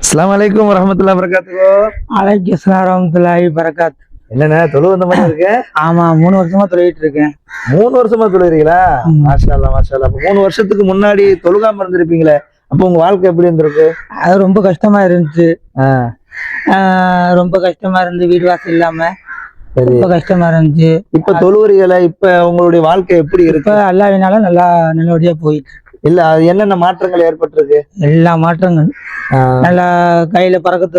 அஸ்லாம் வலைக்கும் வரமத்துல்லா வரகாத்துக்கோ அலைக்கு வரமத்துல்லாஹி பரக்காத் என்னண்ணே தொழு வந்த மாதிரி இருக்கு? ஆமா மூணு வருஷமா தொழிலிட்டு இருக்கேன். மூணு வருஷமா தொழுகிறீங்களா. மாஷா அல்லா மாஷா அல்லா மூணு வருஷத்துக்கு முன்னாடி தொழுகாம இருந்திருப்பீங்களே அப்போ உங்க வாழ்க்கை எப்படி இருந்திருக்கு? அது ரொம்ப கஷ்டமா இருந்துச்சு. ரொம்ப கஷ்டமா இருந்து வீடு வாசல் இல்லாம ரொம்ப கஷ்டமா இருந்துச்சு. இப்ப தொழுவுறீங்களா? இப்ப உங்களுடைய வாழ்க்கை எப்படி இருக்கு? அல்லாவினால நல்லா நல்லபடியா போயிட்டு. இல்ல அது என்னென்ன மாற்றங்கள் ஏற்பட்டிருக்கு? எல்லா மாற்றங்கள். நல்லா கையில பறக்கத்து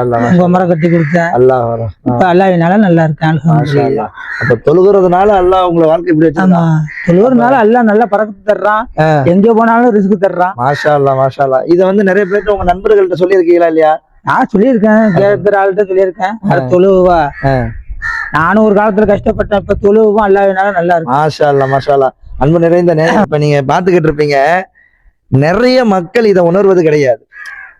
அல்லா உங்க கட்டி கொடுத்தேன். அல்லாஹ் வரும் இப்ப அல்லாவினால நல்லா இருக்கேன் அப்ப தொழுகிறதுனால அல்லாஹ் உங்களை வாழ்க்கை இப்படி ஆமா. வச்சிருக்கான் தொழுவதுனால எல்லாம் நல்லா பறக்கத்து தர்றான். எங்க போனாலும் ரிஸ்க் தர்றான். மாஷா அல்லா மாஷா அல்லா இதை வந்து நிறைய பேர்ட்ட உங்க நண்பர்கள்ட்ட சொல்லியிருக்கீங்களா இல்லையா? நான் சொல்லியிருக்கேன். கேட்கிற ஆள்கிட்ட சொல்லியிருக்கேன். அது தொழுவா. நானும் ஒரு காலத்துல கஷ்டப்பட்டேன். இப்ப தொழுவும் அல்லாவினால நல்லா இருக்கு. மாஷா அல்லா மாஷா அல்லா அன்பு நிறைந்த நேரம். இப்ப நீங்க பாத்துக்கிட்டு இருப்பீங்க. நிறைய மக்கள் இதை உணர்வது கிடையாது.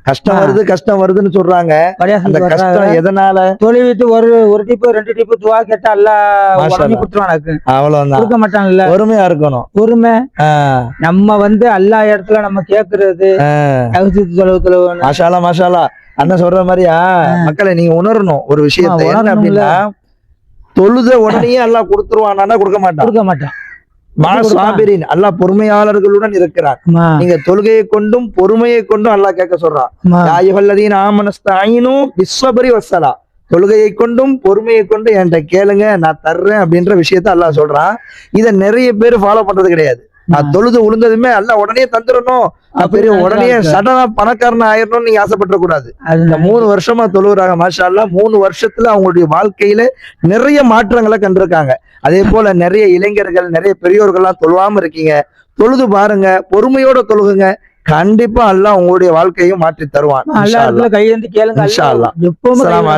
கஷ்டம். வருது கஷ்டம் வருதுன்னு சொல்றாங்க. அந்த. கஷ்டம் எதனால? தொழில் ஒரு ஒரு டிப்பு ரெண்டு டிப்பு துவா கேட்டா அல்லாஹ். கொடுத்துருவான் அவ்வளவுதான். கொடுக்க மாட்டான்ல. பொறுமையா இருக்கணும். பொறுமை. நம்ம வந்து எல்லா இடத்துல நம்ம கேக்குறது தொலைவு தொலைவு மாஷாலா மாஷாலா அண்ணன் சொல்ற மாதிரியா? மக்களை நீங்க உணரணும். ஒரு விஷயத்தை. என்ன. அப்படின்னா தொழுத உடனே எல்லாம் கொடுத்துருவானா. கொடுக்க மாட்டான். கொடுக்க மாட்டான். அல்லாஹ் பொறுமையாளர்களுடன் இருக்கிறார். நீங்க தொழுகையை கொண்டும் பொறுமையை கொண்டும் அல்லாஹ் கேட்க சொல்றான். யாயுகல்லதீன் ஆமனஸ்தாயினும் விஸ்வபரி வசலா தொழுகையை கொண்டும் பொறுமையை கொண்டும் என்கிட்ட கேளுங்க நான் தர்றேன் அப்படின்ற விஷயத்த அல்லாஹ் சொல்றான் இத நிறைய பேர் ஃபாலோ பண்றது கிடையாது. தொழுது உளுந்ததுமே அல்லாஹ் உடனே தந்துடணும். நான் பெரிய அப்படி உடனே. சடனா பணக்காரன் ஆயிரணும்னு நீங்க ஆசைப்பட்ட கூடாது இந்த மூணு வருஷமா தொழுகிறாங்க மாஷா அல்லாஹ் மூணு வருஷத்துல அவங்களுடைய வாழ்க்கையில நிறைய மாற்றங்களை கண்டிருக்காங்க. அதே போல நிறைய இளைஞர்கள் நிறைய பெரியோர்கள்லாம் தொழுவாம இருக்கீங்க. தொழுது பாருங்க பொறுமையோட தொழுகுங்க. கண்டிப்பா அல்லாஹ் உங்களுடைய வாழ்க்கையும் மாற்றி தருவான் கையேந்தி கேளுங்க இன்ஷா அல்லாஹ். எப்பவுமே அஸ்ஸலாமு